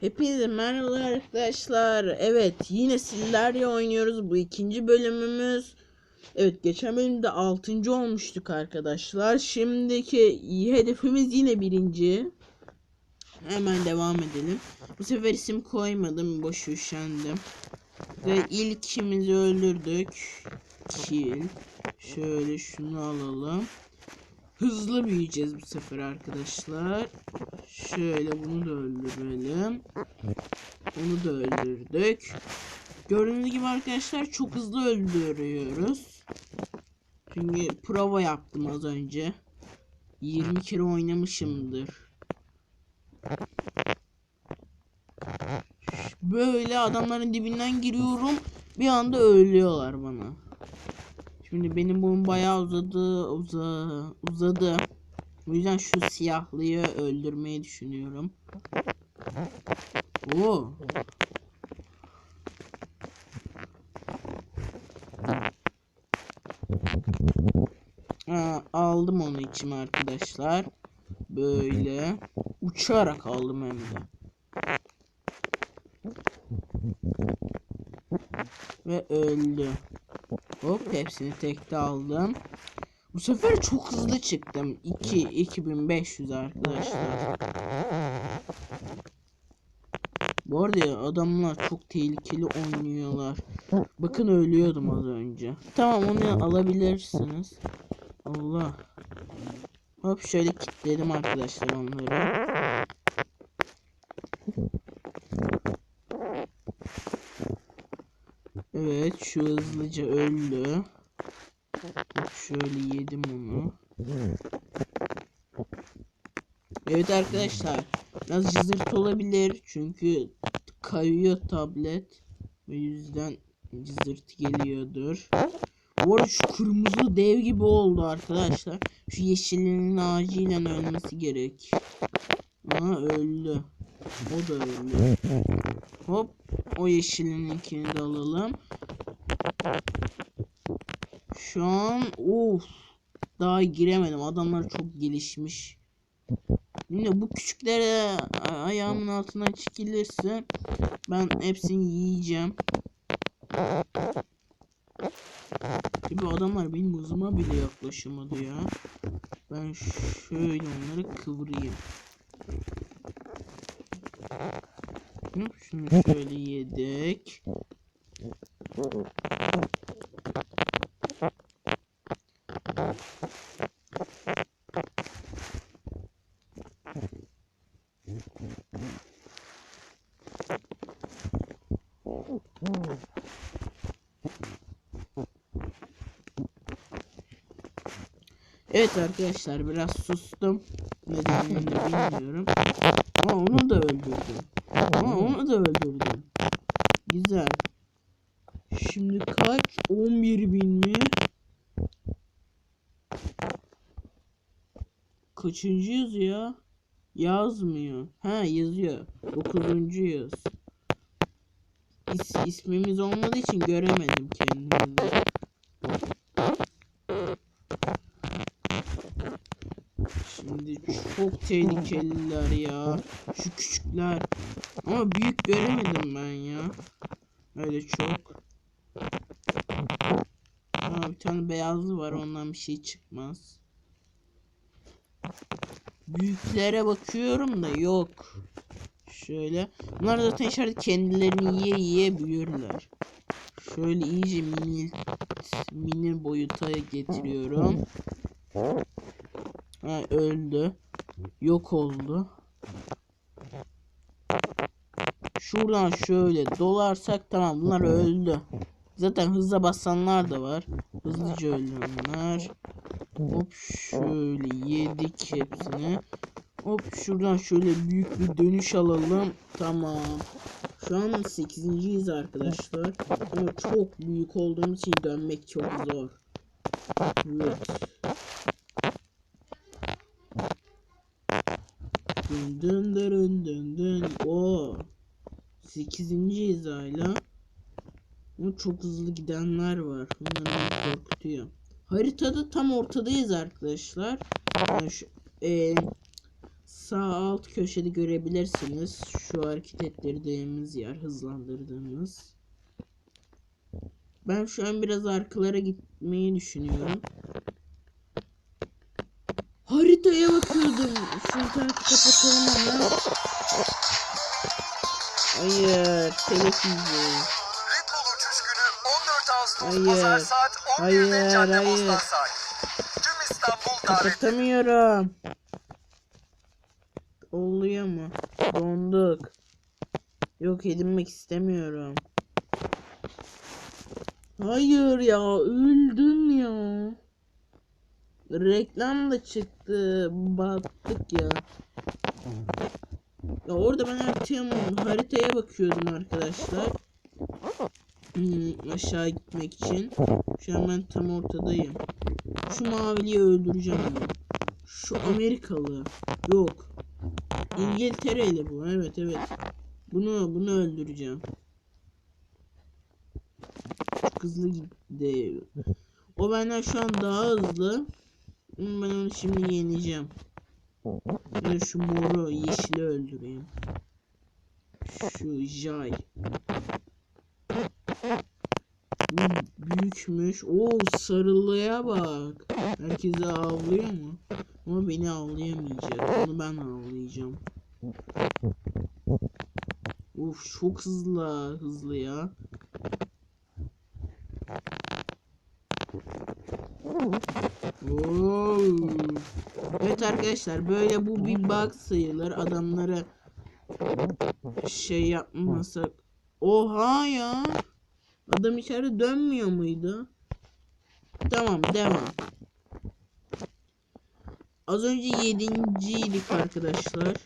Hepinize merhaba arkadaşlar. Evet yine Sillerya oynuyoruz. Bu ikinci bölümümüz. Evet geçen bölümde 6. olmuştuk arkadaşlar. Şimdiki hedefimiz yine birinci. Hemen devam edelim. Bu sefer isim koymadım. Boş üşendim. Ve ilkimizi öldürdük. Kill. Şöyle şunu alalım. Hızlı büyüyeceğiz bu sefer arkadaşlar. Şöyle bunu da öldürelim. Onu da öldürdük. Gördüğünüz gibi arkadaşlar çok hızlı öldürüyoruz. Çünkü prova yaptım az önce. 20 kere oynamışımdır. Böyle adamların dibinden giriyorum. Bir anda ölüyorlar bana. Şimdi benim boyum bayağı uzadı, uza, uzadı. O yüzden şu siyahlıyı öldürmeyi düşünüyorum. Oo. Ha, aldım onu içime arkadaşlar. Böyle uçarak aldım hem de. Ve öldü. Hop hepsini tekte aldım. Bu sefer çok hızlı çıktım. 2 2500 arkadaşlar. Bu arada ya, adamlar çok tehlikeli oynuyorlar. Bakın ölüyordum az önce. Tamam onu alabilirsiniz. Allah. Hop şöyle kilitledim arkadaşlar onları. Evet şu hızlıca öldü. Şöyle yedim onu. Evet arkadaşlar. Biraz cızırt olabilir. Çünkü kayıyor tablet. O yüzden cızırt geliyordur. Bu arada şu kırmızı dev gibi oldu arkadaşlar. Şu yeşilinin acilen ölmesi gerek. Aha öldü. O da öldü. Hop. O yeşilininkini de alalım. Şu an of daha giremedim. Adamlar çok gelişmiş. Yine bu küçüklere ayağımın altına çekilirse ben hepsini yiyeceğim. Gibi adamlar benim hızıma bile yaklaşamadı ya. Ben şöyle onları kıvırayım. Şunu şöyle yedik. Evet arkadaşlar biraz sustum. Nedenini bilmiyorum. Ama onu da öldürdüm. Ama onu da öldürdüm. Güzel. Şimdi kaç? 11 bin mi? Kaçıncıyız ya? Yazmıyor. Ha yazıyor. Dokuzuncuyuz. İs ismimiz olmadığı için göremedim kendimizi. Şimdi çok tehlikeliler ya. Şu küçükler. Ama büyük göremedim ben ya. Öyle çok. Bir tane beyazlı var ondan bir şey çıkmaz. Büyüklere bakıyorum da yok. Şöyle. Bunlar zaten içeride kendilerini yiye yiye büyürler. Şöyle iyice mini mini boyuta getiriyorum. Ha öldü. Yok oldu. Şuradan şöyle dolarsak tamam bunlar öldü. Zaten hızla basanlar da var. Hızlıca öldü bunlar. Hop şöyle yedik hepsini. Hop şuradan şöyle büyük bir dönüş alalım. Tamam. Şu an 8.yiz arkadaşlar. Ama çok büyük olduğumuz için dönmek çok zor. Evet. Dın dın dın dın dın. Oo. 8. hizayla. Ama çok hızlı gidenler var. Bunlar beni korkutuyor. Haritada tam ortadayız arkadaşlar. Yani şu, e, sağ alt köşede görebilirsiniz. Şu hareket ettirdiğimiz yer, hızlandırdığımız. Ben şu an biraz arkalara gitmeyi düşünüyorum. Haritaya bakıyordum. Şu interneti kapatalım hemen. Hayır, televizyon. Hayır. Pazar saat 11'de Hayır, Caddebostan hayır. sahil. Tüm İstanbul davetli. Kapatamıyorum. Oluyor mu? Donduk. Yok edinmek istemiyorum. Hayır ya öldüm ya. Reklam da çıktı. Battık ya. Ya orada ben haritaya, haritaya bakıyordum arkadaşlar. Aşağı gitmek için. Şu an ben tam ortadayım. Şu maviliyi öldüreceğim. Şu Amerikalı. Yok. İngiltere'li bu. Evet evet. Bunu bunu öldüreceğim. Hızlı gitti. O benden şu an daha hızlı. Ben onu şimdi yeneceğim. Ben şu moru yeşili öldüreyim. Şu Jay. Bu büyükmüş. Oo sarılıya bak. Herkese avlıyor mu? Ama beni avlayamayacak. Onu ben avlayacağım. Uf çok hızlı hızlı ya. Oo. Evet arkadaşlar böyle bu bir bug sayılır. Adamlara şey yapmasak. Oha ya. Adam içeri dönmüyor muydu? Tamam devam. Az önce yedinciydik arkadaşlar.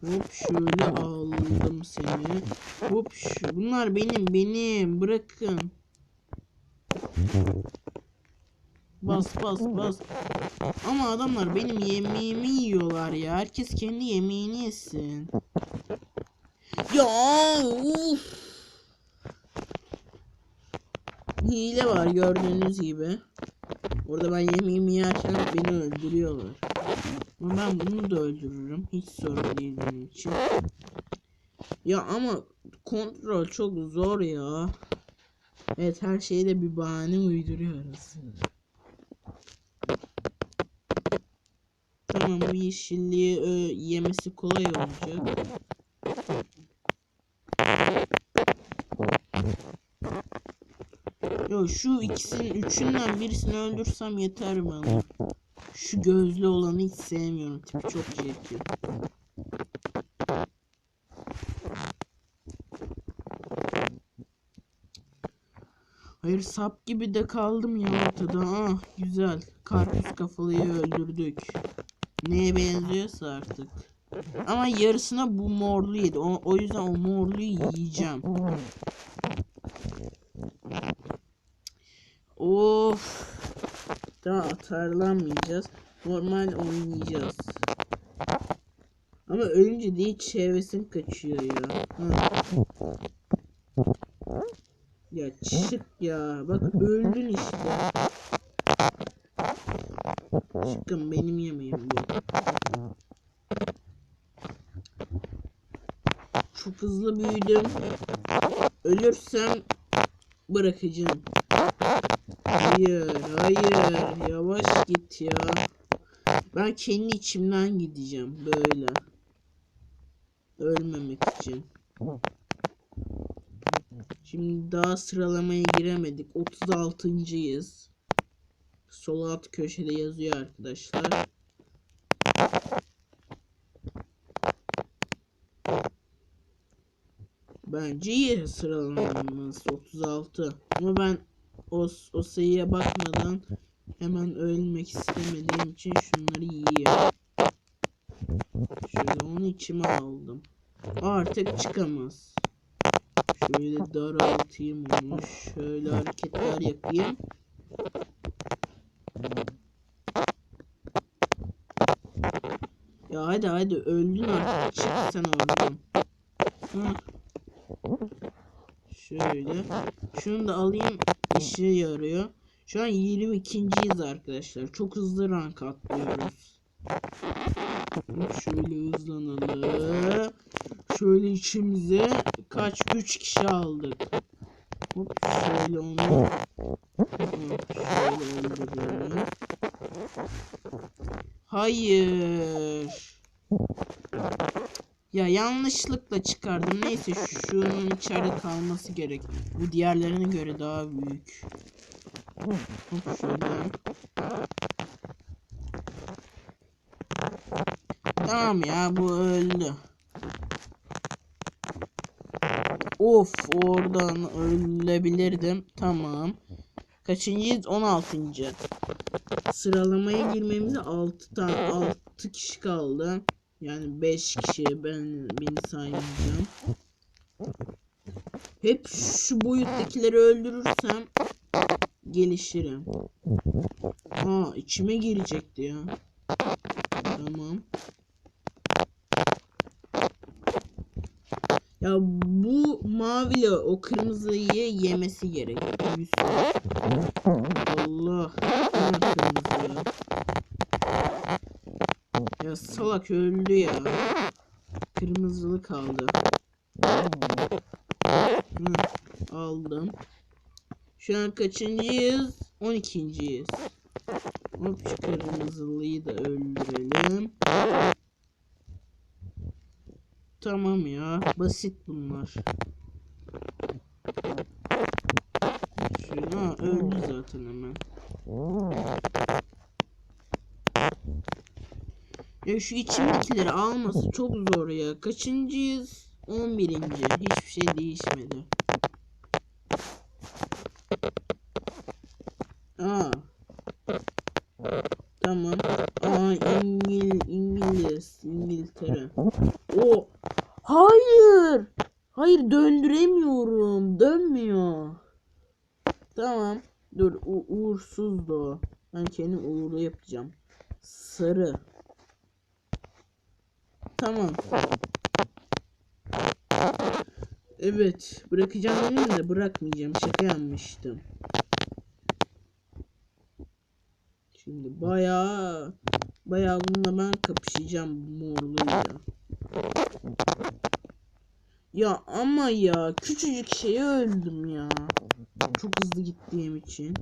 Hop şöyle aldım seni. Hop şu. Bunlar benim benim. Bırakın. Bas bas bas. Ama adamlar benim yemeğimi yiyorlar ya. Herkes kendi yemeğini yesin. Ya uf. Hile var gördüğünüz gibi. Orada ben yemeğimi yerken beni öldürüyorlar. Ama ben bunu da öldürürüm. Hiç sorun değil benim için. Ya ama kontrol çok zor ya. Evet her şeye de bir bahane uyduruyoruz. Tamam bu yeşilliği yemesi kolay olacak. Şu ikisinin üçünden birisini öldürsem yeter bana. Şu gözlü olanı hiç sevmiyorum. Tipi çok çirkin. Hayır sap gibi de kaldım ya ortada. Ah güzel. Karpuz kafalıyı öldürdük. Neye benziyorsa artık. Ama yarısına bu morlu yedi. O, o yüzden o morluyu yiyeceğim. Of. Daha atarlanmayacağız. Normal oynayacağız. Ama ölünce değil çevresin kaçıyor ya. Hı. Ya çık ya. Bak öldün işte. Çıkın benim yemeğim bu. Çok hızlı büyüdüm. Ölürsem bırakacağım. Hayır, hayır. Yavaş git ya. Ben kendi içimden gideceğim böyle. Ölmemek için. Şimdi daha sıralamaya giremedik. 36.yız. Sol alt köşede yazıyor arkadaşlar. Bence iyi sıralamamız 36. Ama ben o, o sayıya bakmadan hemen ölmek istemediğim için şunları yiyorum. Şöyle onu içime aldım. Artık çıkamaz. Şöyle daraltayım onu. Şöyle hareketler yapayım. Ya hadi hadi öldün artık. Çık sen oradan. Şöyle. Şunu da alayım. İşe yarıyor. Şu an 22.yiz arkadaşlar. Çok hızlı rank atlıyoruz. Şöyle hızlanalım. Şöyle içimize kaç 3 kişi aldık. Hop şöyle onu Hop, şöyle. Hayır. Ya yanlışlıkla çıkardım. Neyse şunun içeride kalması gerek. Bu diğerlerine göre daha büyük. Hop şöyle. Tamam ya bu öldü. Of oradan ölebilirdim. Tamam. Kaçıncıyız? 16. Sıralamaya girmemize 6 tane 6 kişi kaldı. Yani 5 kişi ben beni saymayacağım. Hep şu boyuttakileri öldürürsem gelişirim. Aa içime girecekti ya. Tamam. Ya bu maviyle o kırmızıyı yemesi gerek. Allah. Kırmızı ya. Ya salak öldü ya. Kırmızılı kaldı. Hı, aldım. Şu an kaçıncıyız? 12.yiz. Hop şu kırmızılıyı da öldürelim. Tamam ya. Basit bunlar. Şöyle, ha, öldü zaten hemen. Ya şu içimdekileri alması çok zor ya. Kaçıncıyız? 11. Hiçbir şey değişmedi. Aa. Tamam. Aa İngil İngiliz İngiltere. O Hayır. Hayır döndüremiyorum. Dönmüyor. Tamam. Dur u uğursuzdu. Ben kendim uğurlu yapacağım. Sarı. Tamam. Evet. Bırakacağım dedim de bırakmayacağım. Şaka yapmıştım. Şimdi bayağı bayağı bununla ben kapışacağım morluyla. Ya ama ya küçücük şeye öldüm ya. Çok hızlı gittiğim için.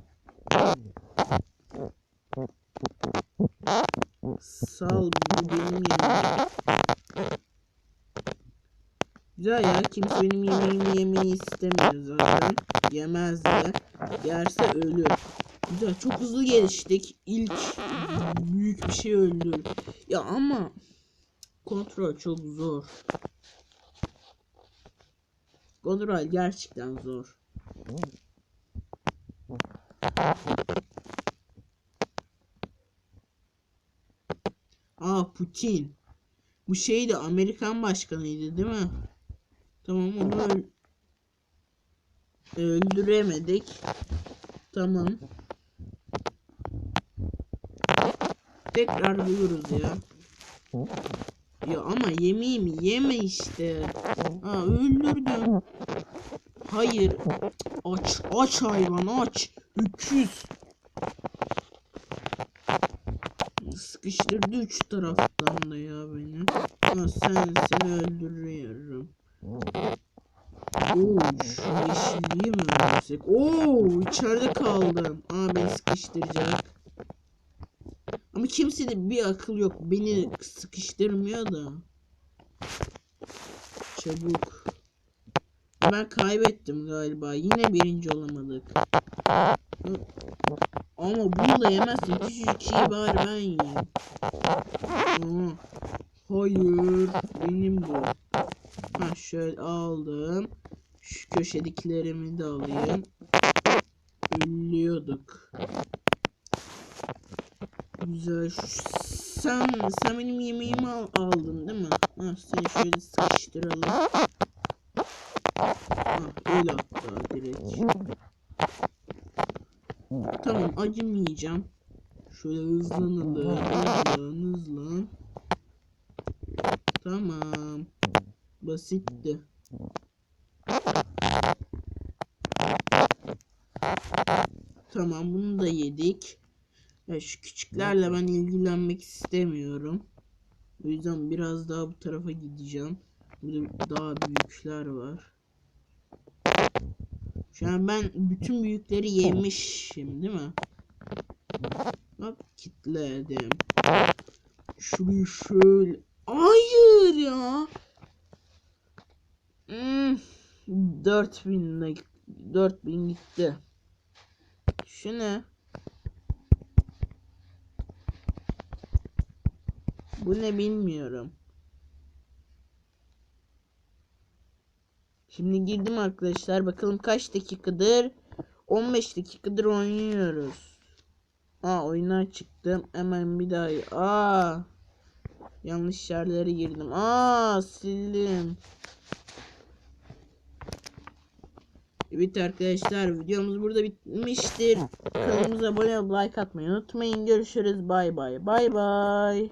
Sal bu benim yemeğim. Güzel ya kimse benim yemeğimi yemeyi istemiyor zaten. Yemez de. Yerse ölür. Güzel çok hızlı geliştik. İlk büyük bir şey öldür. Ya ama kontrol çok zor. Kontrol gerçekten zor. Aa Putin. Bu şey de Amerikan başkanıydı değil mi? Tamam onu öl öldüremedik. Tamam. Tekrar buluruz ya. Ya ama yemeğimi yeme işte. Ha öldürdüm. Hayır. Aç aç hayvan aç. Öküz. Sıkıştırdı üç taraftan da ya beni. Ha sen seni öldürüyorum. Oo yeşilliği mi öldürsek? Oo içeride kaldım. Aa beni sıkıştıracak. Ama kimse de bir akıl yok. Beni sıkıştırmıyor da. Çabuk. Ben kaybettim galiba. Yine birinci olamadık. Ama bunu da yemezsin. Küçücük şeyi bari ben yiyeyim. Hayır. Benim bu. Ha şöyle aldım. Şu köşedekilerimi de alayım. Ölüyorduk. Güzel. Sen sen benim yemeğimi al, aldın değil mi? Ha seni şöyle sıkıştıralım. Ha öyle hatta direkt. Tamam acımayacağım. Şöyle hızlanalım. Hızlan hızlan. Tamam. Basitti. Tamam bunu da yedik. Ya şu küçüklerle ben ilgilenmek istemiyorum. O yüzden biraz daha bu tarafa gideceğim. Burada daha büyükler var. Şu an ben bütün büyükleri yemişim değil mi? Hop kitledim. Şurayı şöyle. Hayır ya. Hmm. 4000 de 4000 gitti. Şu ne? Bu ne bilmiyorum. Şimdi girdim arkadaşlar. Bakalım kaç dakikadır? 15 dakikadır oynuyoruz. Aa oyuna çıktım. Hemen bir daha. Aa. Yanlış yerlere girdim. Aa sildim. Evet arkadaşlar videomuz burada bitmiştir. Kanalımıza abone olup like atmayı unutmayın. Görüşürüz. Bay bay. Bay bay.